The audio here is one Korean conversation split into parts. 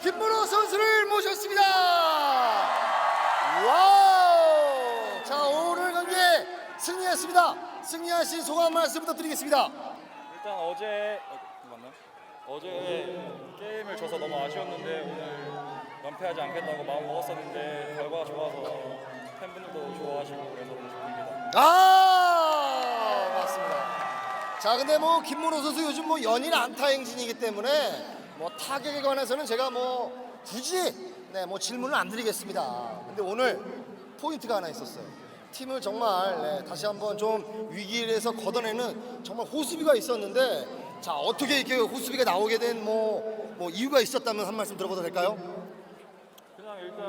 김문호 선수를 모셨습니다. 와우! 자, 오늘 경기에 승리했습니다. 승리하신 소감 말씀 부탁드리겠습니다. 일단 어제 어, 맞나? 어제 게임을 져서 너무 아쉬웠는데 오늘 연패하지 않겠다고 마음 먹었었는데 결과가 좋아서 팬분들도 좋아하시고 그래서 너무 기쁩니다. 아 맞습니다. 자 근데 뭐 김문호 선수 요즘 뭐 연일 안타 행진이기 때문에 뭐 타격에 관해서는 제가 뭐 굳이 네 뭐 질문을 안 드리겠습니다. 근데 오늘 포인트가 하나 있었어요. 팀을 정말 네, 다시 한번 좀 위기에서 걷어내는 정말 호수비가 있었는데 자 어떻게 이렇게 호수비가 나오게 된뭐 뭐 이유가 있었다면 한 말씀 들어봐도 될까요? 그냥 일단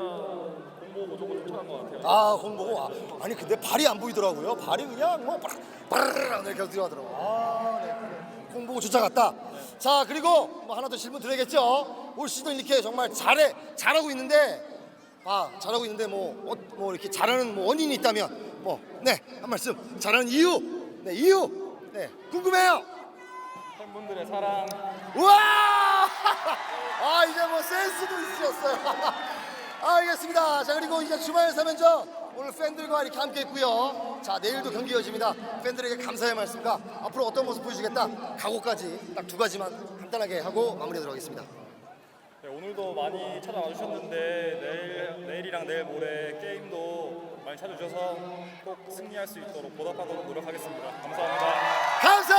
공보 무조건 쫓아간 것 같아요. 아, 공 보고 아, 아니 근데 발이 안 보이더라고요. 발이 그냥 뭐 빠르르르 이렇게 들어가더라고. 아, 네. 공 보고 쫓아갔다. 자, 그리고 뭐 하나 더 질문 드려야겠죠. 올 시즌 이렇게 정말 잘해 잘하고 있는데 아, 잘하고 있는데 뭐, 어, 뭐 이렇게 잘하는 뭐 원인이 있다면 뭐, 네, 한 말씀. 잘하는 이유, 네, 이유, 네, 궁금해요. 팬분들의 사랑 우와! 아 이제 뭐 센스도 있으셨어요. 아, 알겠습니다. 자 그리고 이제 주말 3연전 오늘 팬들과 이렇게 함께 했고요. 자 내일도 경기 이어집니다. 팬들에게 감사의 말씀과 앞으로 어떤 모습 보여주겠다 각오까지 딱 두 가지만 간단하게 하고 마무리하도록 하겠습니다. 네, 오늘도 많이 찾아와 주셨는데 내일 내일이랑 내일 모레 게임도 많이 찾아주셔서 꼭 승리할 수 있도록 보답하도록 노력하겠습니다. 감사합니다. 감사합니다.